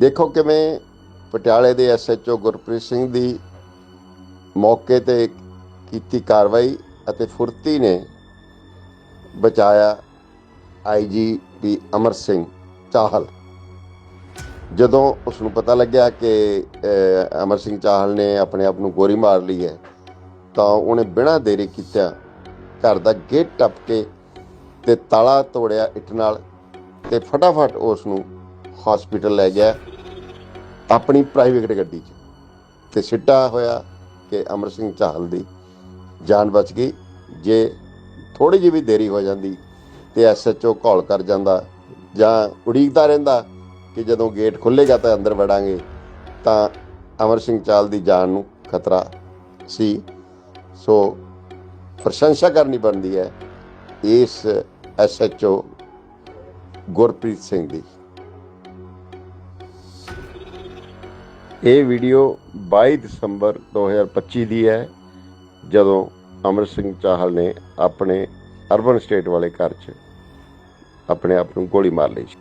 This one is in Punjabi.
ਦੇਖੋ ਕਿਵੇਂ ਪਟਿਆਲੇ ਦੇ ਐਸਐਚਓ ਗੁਰਪ੍ਰੀਤ ਸਿੰਘ ਦੀ ਮੌਕੇ ਤੇ ਕੀਤੀ ਕਾਰਵਾਈ ਅਤੇ ਫੁਰਤੀ ਨੇ ਬਚਾਇਆ ਆਈਜੀਪੀ ਅਮਰ ਸਿੰਘ ਚਾਹਲ। ਜਦੋਂ ਉਸ ਨੂੰ ਪਤਾ ਲੱਗਿਆ ਕਿ ਅਮਰ ਸਿੰਘ ਚਾਹਲ ਨੇ ਆਪਣੇ ਆਪ ਨੂੰ ਗੋਰੀ ਮਾਰ ਲਈ ਹੈ, ਤਾਂ ਉਹਨੇ ਬਿਨਾਂ ਦੇਰੀ ਕੀਤਾ ਘਰ ਦਾ ਗੇਟ ਟੱਪ ਕੇ ਤੇ ਤਾਲਾ ਤੋੜਿਆ ਇੱਟ ਨਾਲ ਤੇ ਫਟਾਫਟ ਉਸ ਨੂੰ ਹਸਪੀਟਲ ਲੈ ਗਿਆ। ਆਪਣੀ ਪ੍ਰਾਈਵੇਟ ਗੱਡੀ 'ਚ। ਤੇ ਸਿੱਟਾ ਹੋਇਆ ਕਿ ਅਮਰ ਸਿੰਘ ਚਾਹਲ ਦੀ। ਜਾਨ ਬਚ ਗਈ। ਜੇ ਥੋੜੀ ਜਿਹੀ ਵੀ ਦੇਰੀ ਹੋ ਜਾਂਦੀ ਤੇ ਐਸਐਚਓ ਕਾਲ ਕਰ ਜਾਂਦਾ ਜਾਂ ਉਡੀਕਦਾ ਰਹਿੰਦਾ ਕਿ ਜਦੋਂ ਗੇਟ ਖੁੱਲੇਗਾ ਤਾਂ ਅੰਦਰ ਵੜਾਂਗੇ, ਤਾਂ ਅਮਰ ਸਿੰਘ ਚਾਹਲ ਦੀ ਜਾਨ ਨੂੰ ਖਤਰਾ ਸੀ। ਸੋ ਪ੍ਰਸ਼ੰਸਾ ਕਰਨੀ ਬਣਦੀ ਹੈ ਇਸ ਐਸਐਚਓ ਗੁਰਪ੍ਰੀਤ ਸਿੰਘ ਦੀ। ਇਹ ਵੀਡੀਓ 22 ਦਸੰਬਰ 2025 ਦੀ ਹੈ, ਜਦੋਂ ਅਮਰ ਸਿੰਘ ਚਾਹਲ ਨੇ ਆਪਣੇ ਅਰਬਨ ਸਟੇਟ ਵਾਲੇ ਘਰ 'ਚ ਆਪਣੇ ਆਪ ਨੂੰ ਗੋਲੀ ਮਾਰ ਲਈ ਸੀ।